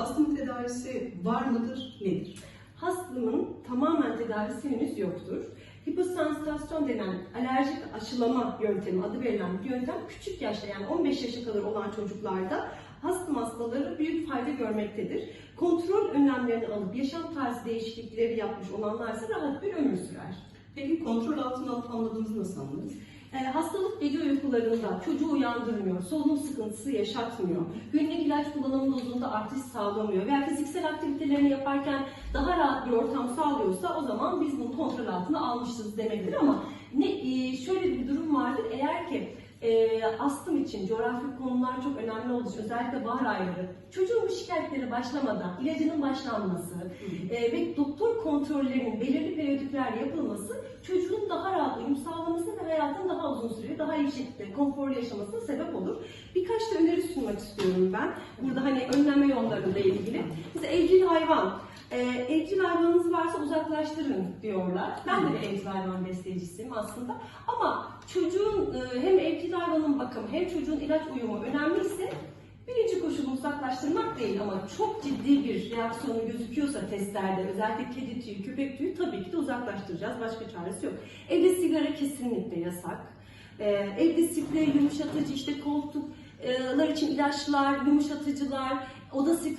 astım tedavisi var mıdır, nedir? Hastalığın tamamen tedavisi henüz yoktur. Hiposensitasyon denen alerjik aşılama yöntemi adı verilen bir yöntem küçük yaşta yani 15 yaşa kadar olan çocuklarda astım hastaları büyük fayda görmektedir. Kontrol önlemlerini alıp yaşam tarzı değişiklikleri yapmış olanlarsa rahat bir ömür sürer. Peki kontrol altına alıp almadığımızı nasıl anlarız? Ee, hastalık gece uykularında çocuğu uyandırmıyor, solunum sıkıntısı yaşatmıyor, günlük ilaç kullanım dozunda artış sağlamıyor veya fiziksel aktivitelerini yaparken daha rahat bir ortam sağlıyorsa o zaman biz bunu kontrol altına almışız demektir ama ne e, şöyle bir durum vardır. Eğer ki e, astım için coğrafi konular çok önemli olduğu için özellikle bahar ayları çocuğun bu şikayetleri başlamadan ilacının başlanması e, ve doktor kontrollerinin belirli periyodiklerle yapılması çocuğun daha rahat uyum sağlaması ve hayatın daha uzun süre, daha iyi şekilde konforlu yaşamasına sebep olur. Birkaç da öneri sunmak istiyorum ben. Burada hani önleme yollarıyla ilgili. Mesela evcil hayvan. Ee, evcil hayvanınız varsa uzaklaştırın diyorlar. Ben de bir evcil hayvan besleyicisiyim aslında. Ama çocuğun e, hem evcil hayvanın bakımı hem çocuğun ilaç uyumu önemliyse Birinci koşul uzaklaştırmak değil ama çok ciddi bir reaksiyonu gözüküyorsa testlerde özellikle kedi tüyü, köpek tüyü tabii ki de uzaklaştıracağız. Başka çaresi yok. Evde sigara kesinlikle yasak. Ee, evde sprey, yumuşatıcı, işte koltuklar için ilaçlar, yumuşatıcılar, oda sprey